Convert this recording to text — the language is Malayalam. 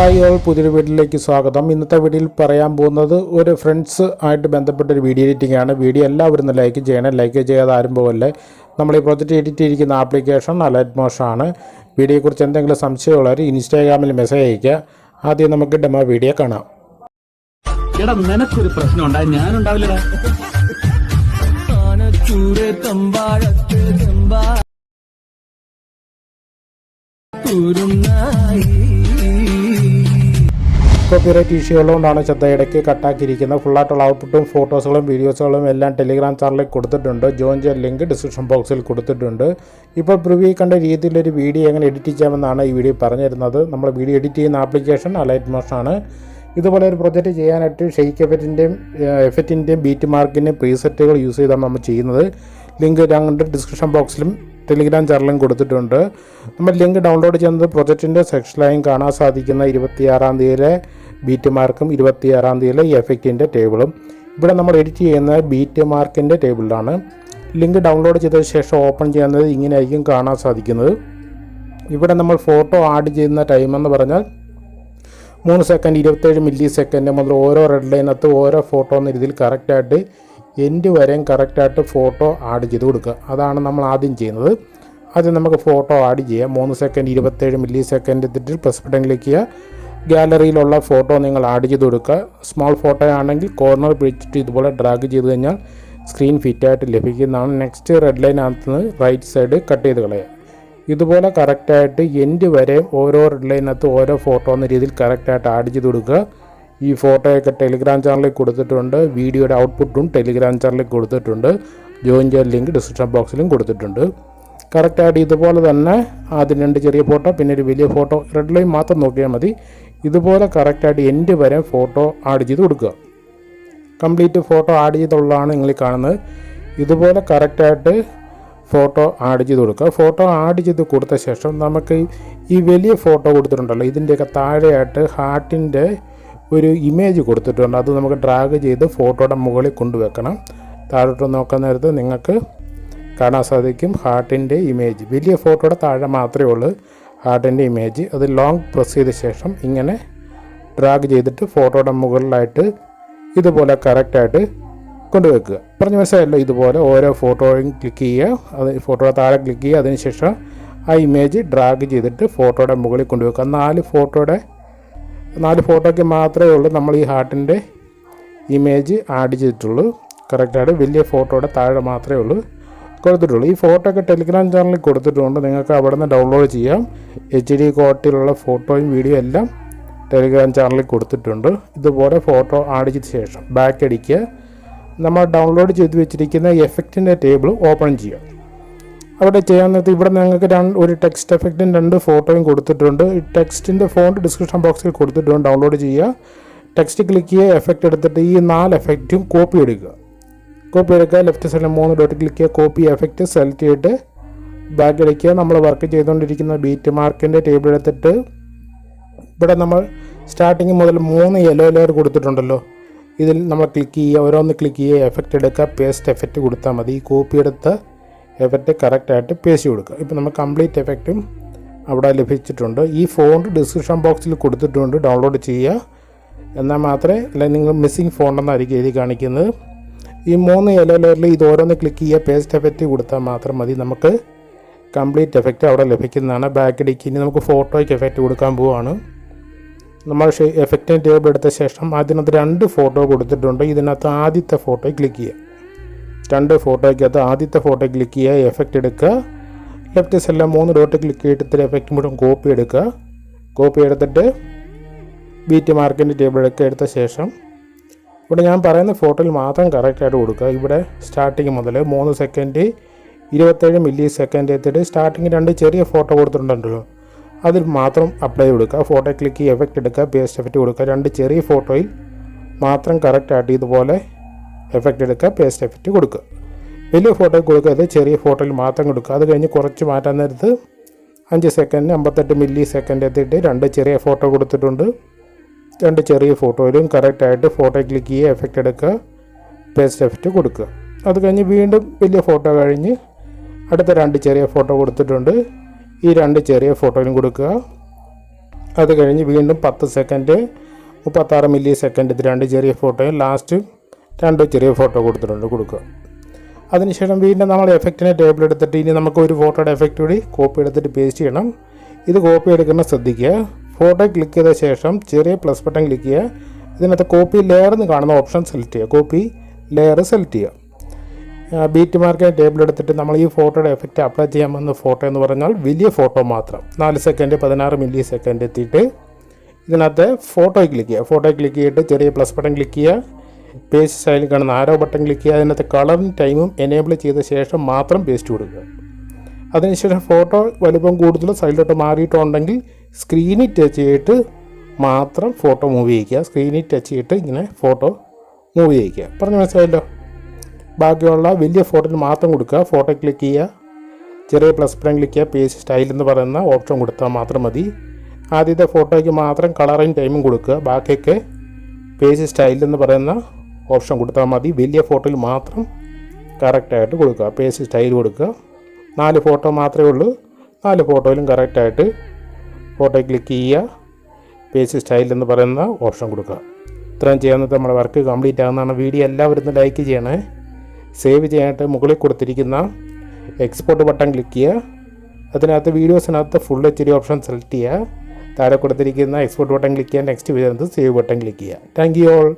ഹായ് ഓൾ പുതിയൊരു വീഡിയോയിലേക്ക് സ്വാഗതം. ഇന്നത്തെ വീഡിയോയിൽ പറയാൻ പോകുന്നത് ഒരു ഫ്രണ്ട്സ് ആയിട്ട് ബന്ധപ്പെട്ട ഒരു വീഡിയോ എഡിറ്റിംഗ് ആണ്. വീഡിയോ എല്ലാവരും ഒന്ന് ലൈക്ക് ചെയ്യണം. ലൈക്ക് ചെയ്യാതെ ആരും പോകല്ലേ നമ്മൾ ഈ പ്രൊജക്റ്റ് എഡിറ്റ് ചെയ്തിരിക്കുന്ന ആപ്ലിക്കേഷൻ അലൈറ്റ് മോഷാണ് ആണ് വീഡിയോയെക്കുറിച്ച് എന്തെങ്കിലും സംശയമുള്ളവർ ഇൻസ്റ്റാഗ്രാമിൽ മെസ്സേജ് അയക്കുക ആദ്യം നമുക്ക് ഡെമോ വീഡിയോ കാണാം. എടാ നിനക്കൊരു പ്രശ്നം ഉണ്ടായി. ഞാനുണ്ടാവില്ലടാ. ആനച്ചൂടെ തമ്പാഴത്ത് ചെമ്പാ കുരുന്നായി കോപ്പിറൈറ്റ് ഇഷ്യൂ ഉള്ളതുകൊണ്ടാണ് ശ്രദ്ധ ഇടയ്ക്ക് കട്ടാക്കിയിരിക്കുന്നത്. ഫുള്ളായിട്ടുള്ള ഔട്ട്പുട്ടും ഫോട്ടോസുകളും വീഡിയോസുകളും എല്ലാം ടെലിഗ്രാം ചാനലിൽ കൊടുത്തിട്ടുണ്ട്. ജോയിൻ ചെയ്യാൻ ലിങ്ക് ഡിസ്ക്രിപ്ഷൻ ബോക്സിൽ കൊടുത്തിട്ടുണ്ട്. ഇപ്പോൾ പ്രിവ്യൂ കണ്ട രീതിയിലൊരു വീഡിയോ എങ്ങനെ എഡിറ്റ് ചെയ്യാമെന്നാണ് ഈ വീഡിയോ പറഞ്ഞു തരുന്നത് നമ്മൾ വീഡിയോ എഡിറ്റ് ചെയ്യുന്ന ആപ്ലിക്കേഷൻ അലൈറ്റ് മോഷനാണ് ഇതുപോലെ ഒരു പ്രൊജക്റ്റ് ചെയ്യാനായിട്ട് ഷെയ്ക്ക് എഫക്റ്റിന്റെയും എഫക്റ്റിന്റെയും ബീറ്റ് മാർക്കിന്റെയും പ്രീസെറ്റുകൾ യൂസ് ചെയ്താണ് നമ്മൾ ചെയ്യുന്നത്. ലിങ്ക് ഞങ്ങളുടെ ഡിസ്ക്രിപ്ഷൻ ബോക്സിലും ടെലിഗ്രാം ചാനലും കൊടുത്തിട്ടുണ്ട്. നമ്മൾ ലിങ്ക് ഡൗൺലോഡ് ചെയ്യുന്നത് പ്രൊജക്റ്റിന്റെ സെക്ഷനിലായും കാണാൻ സാധിക്കുന്ന ഇരുപത്തിയാറാം തീയതിയിലെ ബീറ്റ് മാർക്കും ഇരുപത്തിയാറാം തീയതിയിലെ എഫക്റ്റിന്റെ ടേബിളും ഇവിടെ നമ്മൾ എഡിറ്റ് ചെയ്യുന്ന ബീറ്റ് മാർക്കിന്റെ ടേബിളിലാണ് ലിങ്ക് ഡൗൺലോഡ് ചെയ്ത ശേഷം ഓപ്പൺ ചെയ്യുന്നത് ഇങ്ങനെയായിരിക്കും കാണാൻ സാധിക്കുന്നത്. ഇവിടെ നമ്മൾ ഫോട്ടോ ആഡ് ചെയ്യുന്ന ടൈം എന്ന് പറഞ്ഞാൽ മൂന്ന് സെക്കൻഡ് ഇരുപത്തേഴ് മില്ലി സെക്കൻഡ് മുതൽ ഓരോ റെഡ് ലൈനകത്ത് ഓരോ ഫോട്ടോ എന്ന രീതിയിൽ കറക്റ്റായിട്ട് എൻഡ് വരെയും കറക്റ്റായിട്ട് ഫോട്ടോ ആഡ് ചെയ്ത് കൊടുക്കുക. അതാണ് നമ്മൾ ആദ്യം ചെയ്യുന്നത്. ആദ്യം നമുക്ക് ഫോട്ടോ ആഡ് ചെയ്യാം. മൂന്ന് സെക്കൻഡ് ഇരുപത്തേഴ് മില്ലി സെക്കൻഡ് എത്തിയിട്ട് പ്രസ് ബട്ടൺ ക്ലിക്ക് ചെയ്യുക ഗാലറിയിലുള്ള ഫോട്ടോ നിങ്ങൾ ആഡ് ചെയ്ത് കൊടുക്കുക. സ്മോൾ ഫോട്ടോ ആണെങ്കിൽ കോർണർ പിടിച്ചിട്ട് ഇതുപോലെ ഡ്രാഗ് ചെയ്ത് കഴിഞ്ഞാൽ സ്ക്രീൻ ഫിറ്റായിട്ട് ലഭിക്കുന്നതാണ്. നെക്സ്റ്റ് റെഡ് ലൈൻ ലൈനകത്ത് നിന്ന് റൈറ്റ് സൈഡ് കട്ട് ചെയ്ത് കളയുക. ഇതുപോലെ കറക്റ്റായിട്ട് എൻഡ് വരെ ഓരോ റെഡ് ലൈനകത്ത് ഓരോ ഫോട്ടോ എന്ന രീതിയിൽ കറക്റ്റായിട്ട് ആഡ് ചെയ്ത് കൊടുക്കുക. ഈ ഫോട്ടോയൊക്കെ ടെലിഗ്രാം ചാനലിൽ കൊടുത്തിട്ടുണ്ട്. വീഡിയോയുടെ ഔട്ട്പുട്ടും ടെലിഗ്രാം ചാനലിൽ കൊടുത്തിട്ടുണ്ട്. ജോയിൻ ചെയ്യാൻ ലിങ്ക് ഡിസ്ക്രിപ്ഷൻ ബോക്സിലും കൊടുത്തിട്ടുണ്ട്. കറക്റ്റായിട്ട് ഇതുപോലെ തന്നെ ആദ്യം രണ്ട് ചെറിയ ഫോട്ടോ പിന്നെ ഒരു വലിയ ഫോട്ടോ റെഡ് ലൈൻ മാത്രം നോക്കിയാൽ മതി. ഇതുപോലെ കറക്റ്റായിട്ട് എൻഡ് വരെ ഫോട്ടോ ആഡ് ചെയ്ത് കൊടുക്കുക. കംപ്ലീറ്റ് ഫോട്ടോ ആഡ് ചെയ്തുള്ളതാണ് നിങ്ങൾ കാണുന്നത്. ഇതുപോലെ കറക്റ്റായിട്ട് ഫോട്ടോ ആഡ് ചെയ്ത് കൊടുക്കുക. ഫോട്ടോ ആഡ് ചെയ്ത് കൊടുത്ത ശേഷം നമുക്ക് ഈ വലിയ ഫോട്ടോ കൊടുത്തിട്ടുണ്ടല്ലോ ഇതിന്റെയൊക്കെ താഴെയായിട്ട് ഹാർട്ടിന്റെ ഒരു ഇമേജ് കൊടുത്തിട്ടുണ്ട്. അത് നമുക്ക് ഡ്രാഗ് ചെയ്ത് ഫോട്ടോയുടെ മുകളിൽ കൊണ്ടുവെക്കണം. താഴോട്ട് നോക്കാൻ നേരത്ത് നിങ്ങൾക്ക് കാണാൻ സാധിക്കും ഹാർട്ടിന്റെ ഇമേജ് വലിയ ഫോട്ടോയുടെ താഴെ മാത്രമേ ഉള്ളൂ ഹാർട്ടിന്റെ ഇമേജ് അത് ലോങ് പ്രസ് ചെയ്ത ശേഷം ഇങ്ങനെ ഡ്രാഗ് ചെയ്തിട്ട് ഫോട്ടോയുടെ മുകളിലായിട്ട് ഇതുപോലെ കറക്റ്റായിട്ട് കൊണ്ടുവെക്കുക. പറഞ്ഞ മനസ്സിലായല്ലോ? ഇതുപോലെ ഓരോ ഫോട്ടോയും ക്ലിക്ക് ചെയ്യുക. അത് ഫോട്ടോയുടെ താഴെ ക്ലിക്ക് ചെയ്യുക. അതിനുശേഷം ആ ഇമേജ് ഡ്രാഗ് ചെയ്തിട്ട് ഫോട്ടോയുടെ മുകളിൽ കൊണ്ടുവെക്കുക. നാല് ഫോട്ടോയുടെ നാല് ഫോട്ടോയ്ക്ക് മാത്രമേ ഉള്ളൂ നമ്മൾ ഈ ഹാർട്ടിന്റെ ഇമേജ് ആഡ് ചെയ്തിട്ടുള്ളൂ. കറക്റ്റായിട്ട് വലിയ ഫോട്ടോയുടെ താഴെ മാത്രമേ ഉള്ളൂ. കൊടുത്തിട്ടുള്ളൂ. ഈ ഫോട്ടോ ഒക്കെ ടെലിഗ്രാം ചാനലിൽ കൊടുത്തിട്ടുണ്ട്. നിങ്ങൾക്ക് അവിടെ നിന്ന് ഡൗൺലോഡ് ചെയ്യാം. എച്ച് ഡി ക്വാളിറ്റിയിലുള്ള ഫോട്ടോയും വീഡിയോ എല്ലാം ടെലിഗ്രാം ചാനലിൽ കൊടുത്തിട്ടുണ്ട്. ഇതുപോലെ ഫോട്ടോ ആഡ് ചെയ്ത ശേഷം ബാക്ക് അടിക്കുക. നമ്മൾ ഡൗൺലോഡ് ചെയ്ത് വെച്ചിരിക്കുന്ന എഫക്റ്റിന്റെ ടേബിൾ ഓപ്പൺ ചെയ്യുക. അവിടെ ചെയ്യാൻ നേരത്ത് ഇവിടെ ഞങ്ങൾക്ക് രണ്ട് ഒരു ടെക്സ്റ്റ് എഫക്റ്റും രണ്ട് ഫോട്ടോയും കൊടുത്തിട്ടുണ്ട്. ഈ ടെക്സ്റ്റിന്റെ ഫോണ്ട് ഡിസ്ക്രിപ്ഷൻ ബോക്സിൽ കൊടുത്തിട്ടുണ്ട്. ഡൗൺലോഡ് ചെയ്യുക. ടെക്സ്റ്റ് ക്ലിക്ക് ചെയ്യുക എഫക്റ്റ് എടുത്തിട്ട് ഈ നാല് എഫക്റ്റും കോപ്പി എടുക്കുക. കോപ്പി എടുക്കുക ലെഫ്റ്റ് സൈഡിൽ മൂന്ന് ഡോട്ട് ക്ലിക്ക് ചെയ്യുക കോപ്പി എഫക്റ്റ് സെലക്ട് ചെയ്തിട്ട് ബാക്ക് അടിക്കുക നമ്മൾ വർക്ക് ചെയ്തുകൊണ്ടിരിക്കുന്ന ബീറ്റ് മാർക്കിന്റെ ടേബിൾ എടുത്തിട്ട് ഇവിടെ നമ്മൾ സ്റ്റാർട്ടിങ് മുതൽ മൂന്ന് യെല്ലോ ലെയർ കൊടുത്തിട്ടുണ്ടല്ലോ. ഇതിൽ നമ്മൾ ക്ലിക്ക് ചെയ്യുക ഓരോന്ന് ക്ലിക്ക് ചെയ്യുക എഫക്റ്റ് എടുക്കുക പേസ്റ്റ് എഫക്റ്റ് കൊടുത്താൽ മതി. കോപ്പി എടുത്ത് എഫക്റ്റ് കറക്റ്റായിട്ട് പേശി കൊടുക്കുക. ഇപ്പോൾ നമ്മൾ കംപ്ലീറ്റ് എഫക്റ്റും അവിടെ ലഭിച്ചിട്ടുണ്ട്. ഈ ഫോണ്ട് ഡിസ്ക്രിപ്ഷൻ ബോക്സിൽ കൊടുത്തിട്ടുണ്ട്. ഡൗൺലോഡ് ചെയ്യുക. എന്നാൽ മാത്രമേ അല്ലെങ്കിൽ നിങ്ങൾ മിസ്സിങ് ഫോണ്ടെന്നായിരിക്കും എഴുതി കാണിക്കുന്നത്. ഈ മൂന്ന് യെല്ലോ ലെയറിൽ ഇത് ഓരോന്ന് ക്ലിക്ക് ചെയ്യുക. പേസ്റ്റ് എഫക്റ്റ് കൊടുത്താൽ മാത്രം മതി. നമുക്ക് കംപ്ലീറ്റ് എഫക്റ്റ് അവിടെ ലഭിക്കുന്നതാണ്. ബാക്ക് ഡിക്ക് ഇനി നമുക്ക് ഫോട്ടോയ്ക്ക് എഫക്റ്റ് കൊടുക്കാൻ പോവുകയാണ് നമ്മൾ എഫക്റ്റിന്റെ ടേബിൾ എടുത്ത ശേഷം അതിനകത്ത് രണ്ട് ഫോട്ടോ കൊടുത്തിട്ടുണ്ട്. ഇതിനകത്ത് ആദ്യത്തെ ഫോട്ടോയിൽ ക്ലിക്ക് ചെയ്യുക. രണ്ട് ഫോട്ടോയ്ക്കകത്ത് ആദ്യത്തെ ഫോട്ടോ ക്ലിക്ക് ചെയ്യുക എഫക്റ്റ് എടുക്കുക ലെഫ്റ്റ് സൈഡിലെ മൂന്ന് ഡോട്ട് ക്ലിക്ക് ചെയ്തിട്ട് എഫക്റ്റ് മുഴുവൻ കോപ്പി എടുക്കുക കോപ്പി എടുത്തിട്ട് ബീറ്റ് മാർക്കിന്റെ ടേബിൾ എടുക്കുക എടുത്ത ശേഷം. ഇവിടെ ഞാൻ പറയുന്ന ഫോട്ടോയിൽ മാത്രം കറക്റ്റായിട്ട് കൊടുക്കുക ഇവിടെ സ്റ്റാർട്ടിങ് മുതൽ മൂന്ന് സെക്കൻഡ് ഇരുപത്തേഴ് മില്ലി സെക്കൻഡ് എത്തിയിട്ട് സ്റ്റാർട്ടിങ് രണ്ട് ചെറിയ ഫോട്ടോ കൊടുത്തിട്ടുണ്ടല്ലോ. അതിൽ മാത്രം അപ്ലൈ കൊടുക്കുക ഫോട്ടോ ക്ലിക്ക് ചെയ്യുക എഫക്റ്റ് എടുക്കുക പേസ്റ്റ് എഫക്റ്റ് കൊടുക്കുക രണ്ട് ചെറിയ ഫോട്ടോയിൽ മാത്രം കറക്റ്റായിട്ട് ഇതുപോലെ എഫക്റ്റ് എടുക്കുക പേസ്റ്റ് എഫക്റ്റ് കൊടുക്കുക. വലിയ ഫോട്ടോ കൊടുക്കരുത് ചെറിയ ഫോട്ടോയിൽ മാത്രം കൊടുക്കുക. അത് കഴിഞ്ഞ് കുറച്ച് മാറ്റാൻ നേരത്ത് അഞ്ച് സെക്കൻഡ് അമ്പത്തെട്ട് മില്ലി സെക്കൻഡ് എത്തിയിട്ട് രണ്ട് ചെറിയ ഫോട്ടോ കൊടുത്തിട്ടുണ്ട്. രണ്ട് ചെറിയ ഫോട്ടോയിലും കറക്റ്റായിട്ട് ഫോട്ടോ ക്ലിക്ക് ചെയ്യുക എഫക്റ്റ് എടുക്കുക പേസ്റ്റ് എഫക്റ്റ് കൊടുക്കുക. അത് കഴിഞ്ഞ് വീണ്ടും വലിയ ഫോട്ടോ കഴിഞ്ഞ് അടുത്ത രണ്ട് ചെറിയ ഫോട്ടോ കൊടുത്തിട്ടുണ്ട്. ഈ രണ്ട് ചെറിയ ഫോട്ടോയിലും കൊടുക്കുക. അത് കഴിഞ്ഞ് വീണ്ടും പത്ത് സെക്കൻഡ് മുപ്പത്താറ് മില്ലി സെക്കൻഡ് രണ്ട് ചെറിയ ഫോട്ടോയും ലാസ്റ്റ് രണ്ട് ചെറിയ ഫോട്ടോ കൊടുത്തിട്ടുണ്ട് കൊടുക്കുക. അതിനുശേഷം വീണ്ടും നമ്മൾ എഫക്റ്റിനെ ടേബിൾ എടുത്തിട്ട് ഇനി നമുക്ക് ഒരു ഫോട്ടോയുടെ എഫക്റ്റ് കൂടി കോപ്പി എടുത്തിട്ട് പേസ്റ്റ് ചെയ്യണം. ഇത് കോപ്പി എടുക്കുന്ന ശ്രദ്ധിക്കുക. ഫോട്ടോ ക്ലിക്ക് ചെയ്ത ശേഷം ചെറിയ പ്ലസ് ബട്ടൺ ക്ലിക്ക് ചെയ്യുക. ഇതിനകത്ത് കോപ്പി ലെയർ എന്ന് കാണുന്ന ഓപ്ഷൻ സെലക്ട് ചെയ്യുക. കോപ്പി ലെയർ സെലക്ട് ചെയ്യുക. ബീറ്റ് മാർക്കിനെ ടേബിൾ എടുത്തിട്ട് നമ്മൾ ഈ ഫോട്ടോയുടെ എഫക്റ്റ് അപ്ലൈ ചെയ്യാൻ വന്ന ഫോട്ടോ എന്ന് പറഞ്ഞാൽ വലിയ ഫോട്ടോ മാത്രം. നാല് സെക്കൻഡ് പതിനാറ് മില്ലി സെക്കൻഡ് എത്തിയിട്ട് ഇതിനകത്ത് ഫോട്ടോ ക്ലിക്ക് ചെയ്യുക. ഫോട്ടോ ക്ലിക്ക് ചെയ്തിട്ട് ചെറിയ പ്ലസ് ബട്ടൺ ക്ലിക്ക് ചെയ്യുക. പേസ്റ്റ് സ്റ്റൈലിൽ കാണുന്ന ആരോ ബട്ടൺ ക്ലിക്ക് ചെയ്യുക അതിനകത്ത് കളറും ടൈമും എനേബിൾ ചെയ്ത ശേഷം മാത്രം പേസ്റ്റ് കൊടുക്കുക. അതിനുശേഷം ഫോട്ടോ വലുപ്പം കൂടുതൽ സൈഡിലോട്ട് മാറിയിട്ടുണ്ടെങ്കിൽ സ്ക്രീനിൽ ടച്ച് ചെയ്തിട്ട് മാത്രം ഫോട്ടോ മൂവ് ചെയ്യിക്കുക. സ്ക്രീനിൽ ടച്ച് ചെയ്തിട്ട് ഇങ്ങനെ ഫോട്ടോ മൂവ് ചെയ്യിക്കുക. പറഞ്ഞു മനസ്സിലായല്ലോ? ബാക്കിയുള്ള വലിയ ഫോട്ടോയിൽ മാത്രം കൊടുക്കുക. ഫോട്ടോ ക്ലിക്ക് ചെയ്യുക. ചെറിയ പ്ലസ് ബട്ടൺ ക്ലിക്ക് ചെയ്യുക. പേജ് സ്റ്റൈൽ എന്ന് പറയുന്ന ഓപ്ഷൻ കൊടുത്താൽ മാത്രം മതി. ആദ്യത്തെ ഫോട്ടോയ്ക്ക് മാത്രം കളറിങ് ടൈമും കൊടുക്കുക. ബാക്കിയൊക്കെ പേജ് സ്റ്റൈൽ എന്ന് പറയുന്ന ഓപ്ഷൻ കൊടുത്താൽ മതി. വലിയ ഫോട്ടോയിൽ മാത്രം കറക്റ്റായിട്ട് കൊടുക്കുക. പേസ് സ്റ്റൈൽ കൊടുക്കുക. നാല് ഫോട്ടോ മാത്രമേ ഉള്ളൂ. നാല് ഫോട്ടോയിലും കറക്റ്റായിട്ട് ഫോട്ടോ ക്ലിക്ക് ചെയ്യുക. പേസ് സ്റ്റൈൽ എന്ന് പറയുന്ന ഓപ്ഷൻ കൊടുക്കുക. ഇത്രയും ചെയ്യാവുന്നത് നമ്മുടെ വർക്ക് കംപ്ലീറ്റ് ആകുന്നതാണ് വീഡിയോ എല്ലാവരും ഒന്ന് ലൈക്ക് ചെയ്യണേ. സേവ് ചെയ്യാനായിട്ട് മുകളിൽ കൊടുത്തിരിക്കുന്ന എക്സ്പോർട്ട് ബട്ടൺ ക്ലിക്ക് ചെയ്യുക. അതിനകത്ത് വീഡിയോസിനകത്ത് full H D option select ചെയ്യുക. താഴെ കൊടുത്തിരിക്കുന്ന എക്സ്പോർട്ട് ബട്ടൺ ക്ലിക്ക് ചെയ്യുക. നെക്സ്റ്റ് വരുന്നത് സേവ് ബട്ടൺ ക്ലിക്ക് ചെയ്യുക. Thank you all